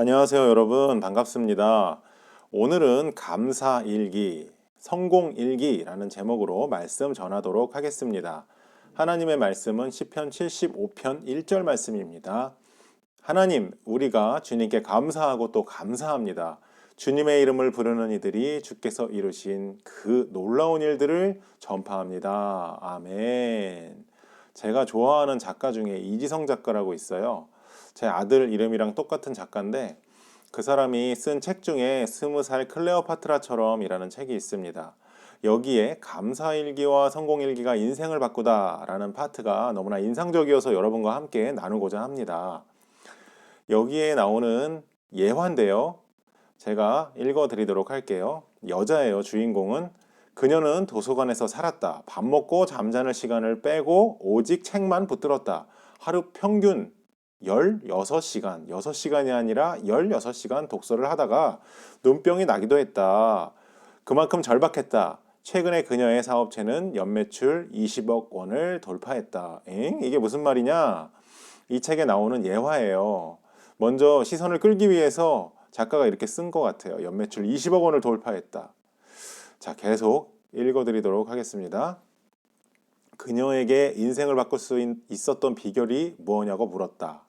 안녕하세요, 여러분. 반갑습니다. 오늘은 감사 일기, 성공 일기라는 제목으로 말씀 전하도록 하겠습니다. 하나님의 말씀은 시편 75편 1절 말씀입니다. 하나님, 우리가 주님께 감사하고 또 감사합니다. 주님의 이름을 부르는 이들이 주께서 이루신 그 놀라운 일들을 전파합니다. 아멘. 제가 좋아하는 작가 중에 이지성 작가라고 있어요. 제 아들 이름이랑 똑같은 작가인데 그 사람이 쓴 책 중에 스무 살 클레오파트라처럼이라는 책이 있습니다. 여기에 감사일기와 성공일기가 인생을 바꾸다라는 파트가 너무나 인상적이어서 여러분과 함께 나누고자 합니다. 여기에 나오는 예화인데요. 제가 읽어 드리도록 할게요. 여자예요, 주인공은. 그녀는 도서관에서 살았다. 밥 먹고 잠자는 시간을 빼고 오직 책만 붙들었다. 하루 평균 16시간, 6시간이 아니라 16시간 독서를 하다가 눈병이 나기도 했다. 그만큼 절박했다. 최근에 그녀의 사업체는 연매출 20억 원을 돌파했다. 엥? 이게 무슨 말이냐? 이 책에 나오는 예화예요. 먼저 시선을 끌기 위해서 작가가 이렇게 쓴 것 같아요. 연매출 20억 원을 돌파했다. 자, 계속 읽어드리도록 하겠습니다. 그녀에게 인생을 바꿀 수 있- 있었던 비결이 무엇냐고 물었다.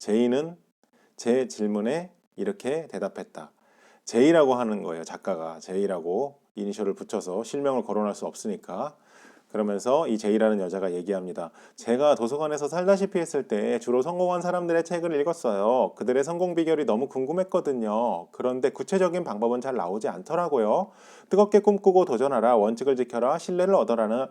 제이는 제 질문에 이렇게 대답했다. 제이라고 하는 거예요. 작가가 제이라고 이니셜을 붙여서 실명을 거론할 수 없으니까. 그러면서 이 제이라는 여자가 얘기합니다. 제가 도서관에서 살다시피 했을 때 주로 성공한 사람들의 책을 읽었어요. 그들의 성공 비결이 너무 궁금했거든요. 그런데 구체적인 방법은 잘 나오지 않더라고요. 뜨겁게 꿈꾸고 도전하라, 원칙을 지켜라, 신뢰를 얻어라는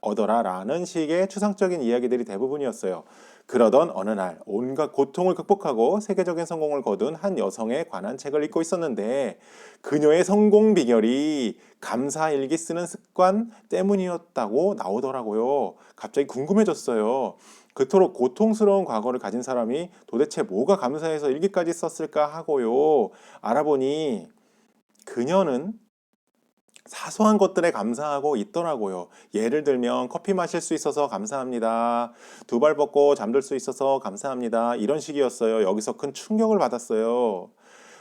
얻어라라는 식의 추상적인 이야기들이 대부분이었어요. 그러던 어느 날 온갖 고통을 극복하고 세계적인 성공을 거둔 한 여성에 관한 책을 읽고 있었는데 그녀의 성공 비결이 감사 일기 쓰는 습관 때문이었다고 나오더라고요. 갑자기 궁금해졌어요. 그토록 고통스러운 과거를 가진 사람이 도대체 뭐가 감사해서 일기까지 썼을까 하고요. 알아보니 그녀는 사소한 것들에 감사하고 있더라고요. 예를 들면 커피 마실 수 있어서 감사합니다. 두 발 뻗고 잠들 수 있어서 감사합니다. 이런 식이었어요. 여기서 큰 충격을 받았어요.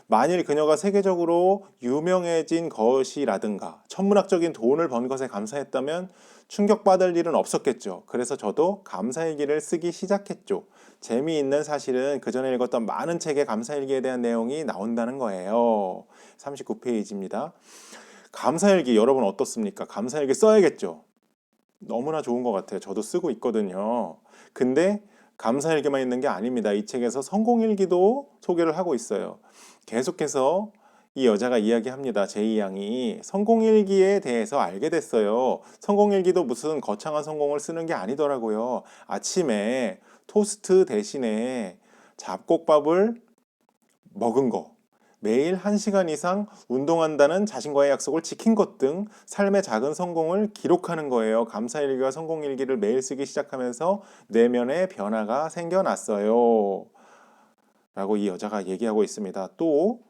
만일 그녀가 세계적으로 유명해진 것이라든가 천문학적인 돈을 번 것에 감사했다면 충격받을 일은 없었겠죠. 그래서 저도 감사일기를 쓰기 시작했죠. 재미있는 사실은 그 전에 읽었던 많은 책에 감사일기에 대한 내용이 나온다는 거예요. 39페이지입니다. 감사일기 여러분 어떻습니까? 감사일기 써야겠죠. 너무나 좋은 것 같아요. 저도 쓰고 있거든요. 근데 감사일기만 있는 게 아닙니다. 이 책에서 성공일기도 소개를 하고 있어요. 계속해서 이 여자가 이야기합니다. 제이 양이 성공일기에 대해서 알게 됐어요. 성공일기도 무슨 거창한 성공을 쓰는 게 아니더라고요. 아침에 토스트 대신에 잡곡밥을 먹은 거, 매일 1시간 이상 운동한다는 자신과의 약속을 지킨 것 등 삶의 작은 성공을 기록하는 거예요. 감사일기와 성공일기를 매일 쓰기 시작하면서 내면의 변화가 생겨났어요. 라고 이 여자가 얘기하고 있습니다. 또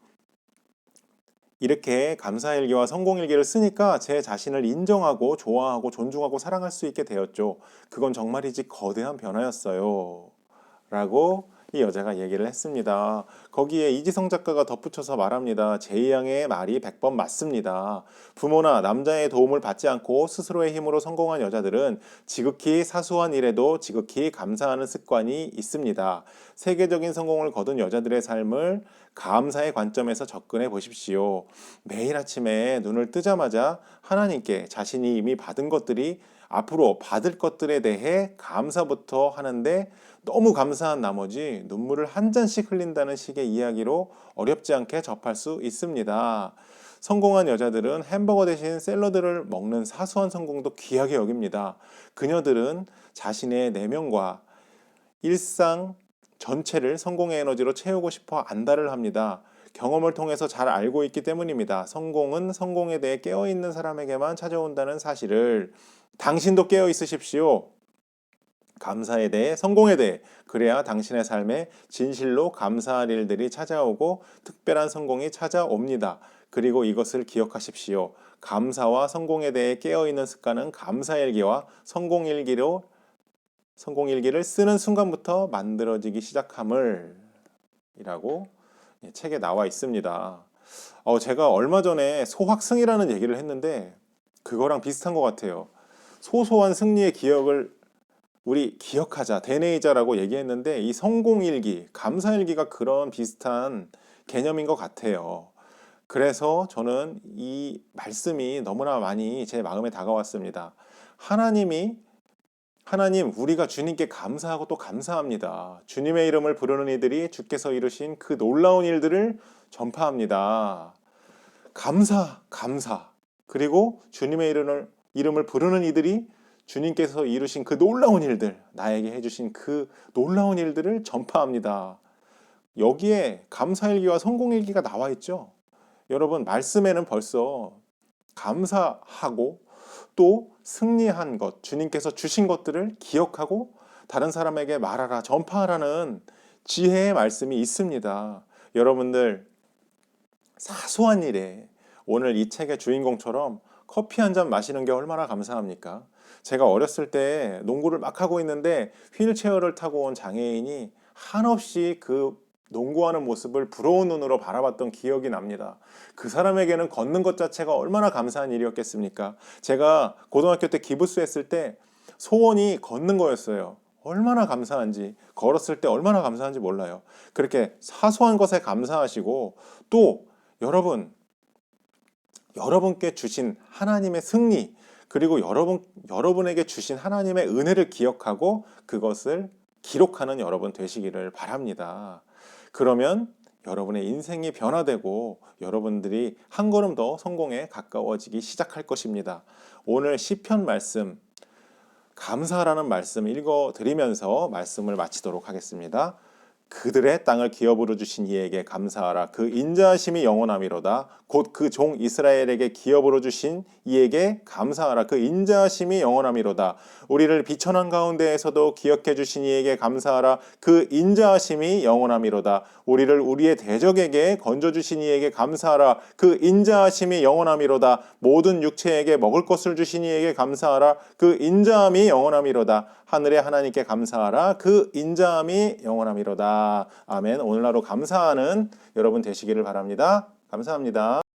이렇게 감사일기와 성공일기를 쓰니까 제 자신을 인정하고 좋아하고 존중하고 사랑할 수 있게 되었죠. 그건 정말이지 거대한 변화였어요. 라고 이 여자가 얘기를 했습니다. 거기에 이지성 작가가 덧붙여서 말합니다. 제이 양의 말이 100번 맞습니다. 부모나 남자의 도움을 받지 않고 스스로의 힘으로 성공한 여자들은 지극히 사소한 일에도 지극히 감사하는 습관이 있습니다. 세계적인 성공을 거둔 여자들의 삶을 감사의 관점에서 접근해 보십시오. 매일 아침에 눈을 뜨자마자 하나님께 자신이 이미 받은 것들이 앞으로 받을 것들에 대해 감사부터 하는데 너무 감사한 나머지 눈물을 한 잔씩 흘린다는 식의 이야기로 어렵지 않게 접할 수 있습니다. 성공한 여자들은 햄버거 대신 샐러드를 먹는 사소한 성공도 귀하게 여깁니다. 그녀들은 자신의 내면과 일상 전체를 성공의 에너지로 채우고 싶어 안달을 합니다. 경험을 통해서 잘 알고 있기 때문입니다. 성공은 성공에 대해 깨어있는 사람에게만 찾아온다는 사실을 당신도 깨어 있으십시오. 감사에 대해, 성공에 대해, 그래야 당신의 삶에 진실로 감사할 일들이 찾아오고 특별한 성공이 찾아옵니다. 그리고 이것을 기억하십시오. 감사와 성공에 대해 깨어있는 습관은 감사일기와 성공일기로 성공일기를 쓰는 순간부터 만들어지기 시작함을 이라고 예, 책에 나와 있습니다. 어, 제가 얼마 전에 소확승이라는 얘기를 했는데 그거랑 비슷한 것 같아요. 소소한 승리의 기억을 우리 기억하자, 대내이자라고 얘기했는데 이 성공일기, 감사일기가 그런 비슷한 개념인 것 같아요. 그래서 저는 이 말씀이 너무나 많이 제 마음에 다가왔습니다. 하나님이 하나님, 우리가 주님께 감사하고 또 감사합니다. 주님의 이름을 부르는 이들이 주께서 이루신 그 놀라운 일들을 전파합니다. 감사, 감사. 그리고 주님의 이름을, 이름을 부르는 이들이 주님께서 이루신 그 놀라운 일들, 나에게 해주신 그 놀라운 일들을 전파합니다. 여기에 감사일기와 성공일기가 나와 있죠. 여러분, 말씀에는 벌써 감사하고 또 승리한 것, 주님께서 주신 것들을 기억하고 다른 사람에게 말하라, 전파하라는 지혜의 말씀이 있습니다. 여러분들, 사소한 일에 오늘 이 책의 주인공처럼 커피 한 잔 마시는 게 얼마나 감사합니까? 제가 어렸을 때 농구를 막 하고 있는데 휠체어를 타고 온 장애인이 한없이 그 농구하는 모습을 부러운 눈으로 바라봤던 기억이 납니다. 그 사람에게는 걷는 것 자체가 얼마나 감사한 일이었겠습니까? 제가 고등학교 때 기부스 했을 때 소원이 걷는 거였어요. 얼마나 감사한지, 걸었을 때 얼마나 감사한지 몰라요. 그렇게 사소한 것에 감사하시고 또 여러분, 여러분께 주신 하나님의 승리, 그리고 여러분, 여러분에게 주신 하나님의 은혜를 기억하고 그것을 기록하는 여러분 되시기를 바랍니다. 그러면 여러분의 인생이 변화되고 여러분들이 한 걸음 더 성공에 가까워지기 시작할 것입니다. 오늘 시편 말씀 감사라는 말씀 읽어 드리면서 말씀을 마치도록 하겠습니다. 그들의 땅을 기업으로 주신 이에게 감사하라. 그 인자하심이 영원함이로다. 곧 그 종 이스라엘에게 기업으로 주신 이에게 감사하라. 그 인자하심이 영원함이로다. 우리를 비천한 가운데에서도 기억해 주신 이에게 감사하라. 그 인자하심이 영원함이로다. 우리를 우리의 대적에게 건져 주신 이에게 감사하라. 그 인자하심이 영원함이로다. 모든 육체에게 먹을 것을 주신 이에게 감사하라. 그 인자함이 영원함이로다. 하늘의 하나님께 감사하라. 그 인자함이 영원함이로다. 아멘. 오늘 하루 감사하는 여러분 되시기를 바랍니다. 감사합니다.